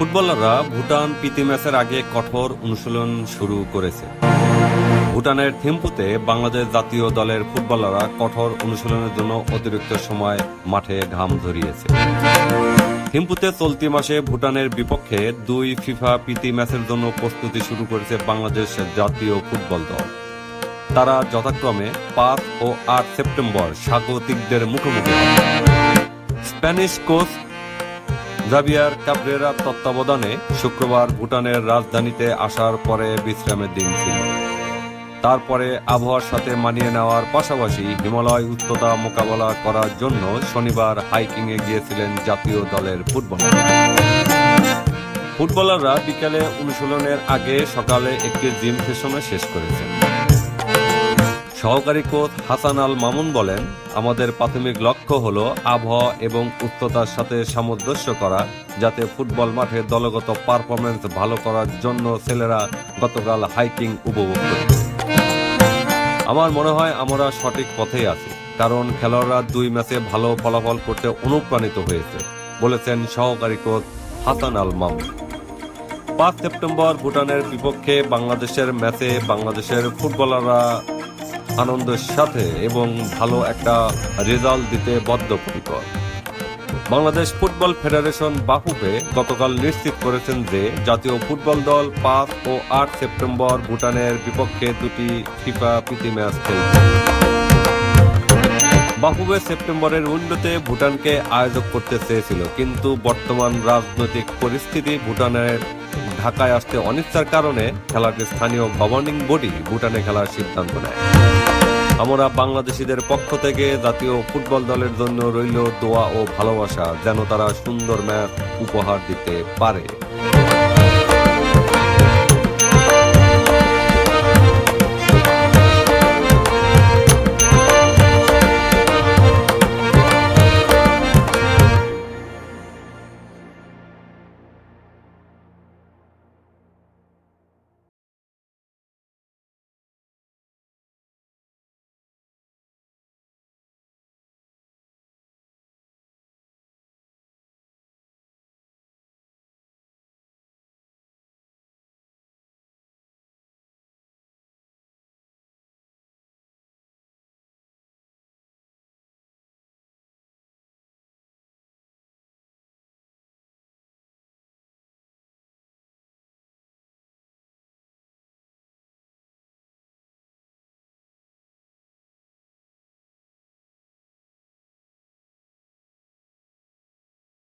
ফুটবলাররা ভুটান প্রীতি ম্যাচের আগে কঠোর অনুশীলন শুরু করেছে। ভুটানের থিম্পুতে বাংলাদেশ জাতীয় দলের ফুটবলাররা কঠোর অনুশীলনের জন্য অতিরিক্ত সময় মাঠে ঘাম ঝরিয়েছে থিম্পুতে চলতি মাসে ভুটানের বিপক্ষে দুই ফিফা প্রীতি ম্যাচের জন্য প্রস্তুতি শুরু করেছে বাংলাদেশ জাতীয় ফুটবল দল। তারা যথাক্রমে পাঁচ ও আট সেপ্টেম্বর স্বাগতিকদের মুখোমুখি স্প্যানিশ কোচ জাভিয়ার কাবরেরার তত্ত্বাবধানে শুক্রবার ভুটানের রাজধানীতে আসার পরে বিশ্রামের দিন ছিল। তারপরে আবহাওয়ার সাথে মানিয়ে নেওয়ার পাশাপাশি হিমালয় উচ্চতা মোকাবেলা করার জন্য শনিবার হাইকিং এ গিয়েছিলেন জাতীয় দলের ফুটবলার। ফুটবলাররা বিকেলে অনুশীলনের আগে সকালে একটি জিম সেশনে শেষ করেছেন। সহকারী কোচ হাসান আল মামুন বলেন, আমাদের প্রাথমিক লক্ষ্য হল আবহাওয়া এবং উচ্চতার সাথে সামঞ্জস্য করা, যাতে ফুটবল মাঠে দলগত পারফরমেন্স ভালো করার জন্য ছেলেরা গতকাল হাইকিং উপভোগ করে। আমার মনে হয় আমরা সঠিক পথেই আছি, কারণ খেলোয়াড়রা দুই ম্যাচে ভালো ফলাফল করতে অনুপ্রাণিত হয়েছে, বলেছেন সহকারী কোচ হাসান আল মামুন। পাঁচ সেপ্টেম্বর ভুটানের বিপক্ষে বাংলাদেশের ম্যাচে বাংলাদেশের ফুটবলাররা আনন্দের সাথে এবং ভালো একটা রেজাল্ট দিতে বদ্ধপরিকর। বাংলাদেশ ফুটবল ফেডারেশন বাফুফে গতকাল নিশ্চিত করেছেন যে, জাতীয় ফুটবল দল পাঁচ ও আট সেপ্টেম্বর ভুটানের বিপক্ষে দুটি ফিফা প্রীতি ম্যাচ খেলবে। বাফুবে সেপ্টেম্বরের উইন্ডোতে ভুটানকে আয়োজক করতে চেয়েছিল, কিন্তু বর্তমান রাজনৈতিক পরিস্থিতি ভুটানের ঢাকায় আসতে অনিচ্ছার কারণে খেলাকে স্থানীয় গভর্নিং বডি ভুটানে খেলার সিদ্ধান্ত নেয়। আমরা বাংলাদেশিদের পক্ষ থেকে জাতীয় ফুটবল দলের জন্য রইল দোয়া ও ভালোবাসা, যেন তারা সুন্দর ম্যাচ উপহার দিতে পারে।